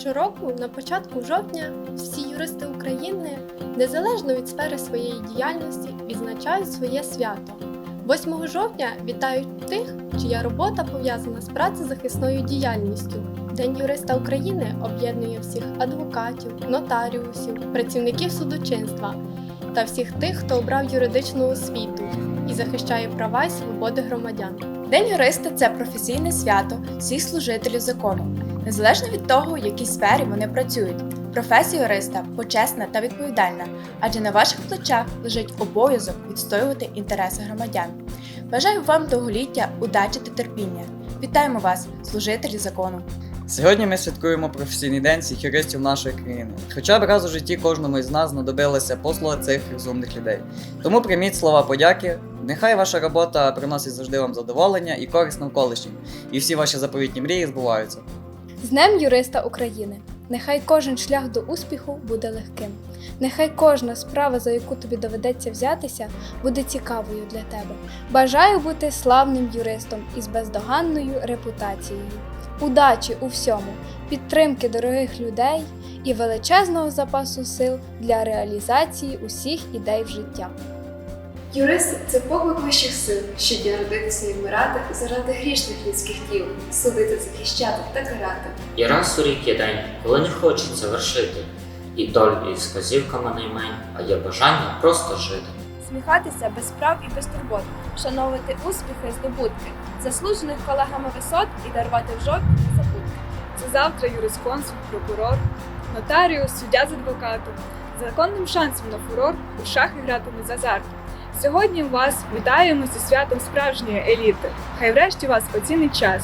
Щороку, на початку жовтня, всі юристи України, незалежно від сфери своєї діяльності, відзначають своє свято. 8 жовтня вітають тих, чия робота пов'язана з працезахисною діяльністю. День юриста України об'єднує всіх адвокатів, нотаріусів, працівників судочинства та всіх тих, хто обрав юридичну освіту і захищає права й свободи громадян. День юриста це професійне свято всіх служителів закону, незалежно від того, в якій сфері вони працюють. Професія юриста почесна та відповідальна, адже на ваших плечах лежить обов'язок відстоювати інтереси громадян. Бажаю вам довголіття, удачі та терпіння. Вітаємо вас, служителі закону! Сьогодні ми святкуємо професійний день всіх юристів нашої країни. Хоча б раз у житті кожному із нас знадобилася послуга цих розумних людей. Тому прийміть слова подяки. Нехай ваша робота приносить завжди вам задоволення і користь навколишнім, і всі ваші заповітні мрії збуваються. З Днем юриста України! Нехай кожен шлях до успіху буде легким. Нехай кожна справа, за яку тобі доведеться взятися, буде цікавою для тебе. Бажаю бути славним юристом із бездоганною репутацією. Удачі у всьому, підтримки дорогих людей і величезного запасу сил для реалізації усіх ідей в життя. Юрист це поклик вищих сил, щодня родитися і вмирати заради грішних людських тіл, судити, захищати та карати. І раз у рік є день, коли не хочеться вершити, і доль із вказівками наймень, а є бажання просто жити. Сміхатися без справ і без турбот, шановувати успіхи і здобутки, заслужених колегами висот і дарувати в жовтні забутки. Це завтра юрисконсульт, прокурор, нотаріус, суддя з адвокатом. Законним шансом на фурор у шахи гратиме з азартом. Сьогодні вас вітаємо зі святом справжньої еліти. Хай врешті вас поцінить час.